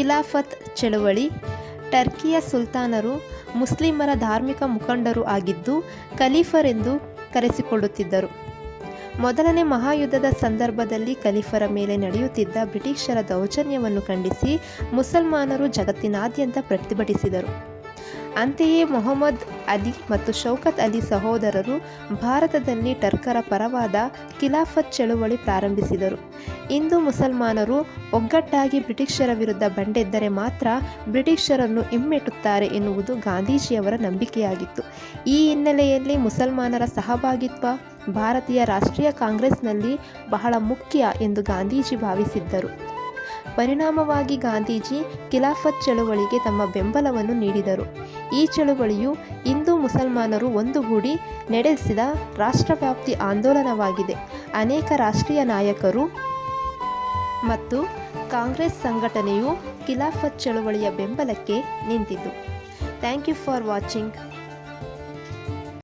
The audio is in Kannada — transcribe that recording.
ಖಿಲಾಫತ್ ಚಳುವಳಿ, ಟರ್ಕಿಯ ಸುಲ್ತಾನರು ಮುಸ್ಲಿಮರ ಧಾರ್ಮಿಕ ಮುಖಂಡರು ಆಗಿದ್ದು ಖಲೀಫರೆಂದು ಕರೆಸಿಕೊಳ್ಳುತ್ತಿದ್ದರು. ಮೊದಲನೇ ಮಹಾಯುದ್ಧದ ಸಂದರ್ಭದಲ್ಲಿ ಖಲೀಫರ ಮೇಲೆ ನಡೆಯುತ್ತಿದ್ದ ಬ್ರಿಟಿಷರ ದೌರ್ಜನ್ಯವನ್ನು ಖಂಡಿಸಿ ಮುಸಲ್ಮಾನರು ಜಗತ್ತಿನಾದ್ಯಂತ ಪ್ರತಿಭಟಿಸಿದರು. ಅಂತೆಯೇ ಮೊಹಮ್ಮದ್ ಅಲಿ ಮತ್ತು ಶೌಕತ್ ಅಲಿ ಸಹೋದರರು ಭಾರತದಲ್ಲಿ ಟರ್ಕರ ಪರವಾದ ಖಿಲಾಫತ್ ಚಳುವಳಿ ಪ್ರಾರಂಭಿಸಿದರು. ಇಂದು ಮುಸಲ್ಮಾನರು ಒಗ್ಗಟ್ಟಾಗಿ ಬ್ರಿಟಿಷರ ವಿರುದ್ಧ ಬಂಡೆದ್ದರೆ ಮಾತ್ರ ಬ್ರಿಟಿಷರನ್ನು ಹಿಮ್ಮೆಟ್ಟುತ್ತಾರೆ ಎನ್ನುವುದು ಗಾಂಧೀಜಿಯವರ ನಂಬಿಕೆಯಾಗಿತ್ತು. ಈ ಹಿನ್ನೆಲೆಯಲ್ಲಿ ಮುಸಲ್ಮಾನರ ಸಹಭಾಗಿತ್ವ ಭಾರತೀಯ ರಾಷ್ಟ್ರೀಯ ಕಾಂಗ್ರೆಸ್ನಲ್ಲಿ ಬಹಳ ಮುಖ್ಯ ಎಂದು ಗಾಂಧೀಜಿ ಭಾವಿಸಿದ್ದರು. ಪರಿಣಾಮವಾಗಿ ಗಾಂಧೀಜಿ ಖಿಲಾಫತ್ ಚಳುವಳಿಗೆ ತಮ್ಮ ಬೆಂಬಲವನ್ನು ನೀಡಿದರು. ಈ ಚಳುವಳಿಯು ಹಿಂದೂ ಮುಸಲ್ಮಾನರು ಒಂದುಗೂಡಿ ನಡೆಸಿದ ರಾಷ್ಟ್ರವ್ಯಾಪ್ತಿ ಆಂದೋಲನವಾಗಿದೆ. ಅನೇಕ ರಾಷ್ಟ್ರೀಯ ನಾಯಕರು ಮತ್ತು ಕಾಂಗ್ರೆಸ್ ಸಂಘಟನೆಯು ಖಿಲಾಫತ್ ಚಳುವಳಿಯ ಬೆಂಬಲಕ್ಕೆ ನಿಂತಿತು ಥ್ಯಾಂಕ್ ಯು ಫಾರ್ ವಾಚಿಂಗ್.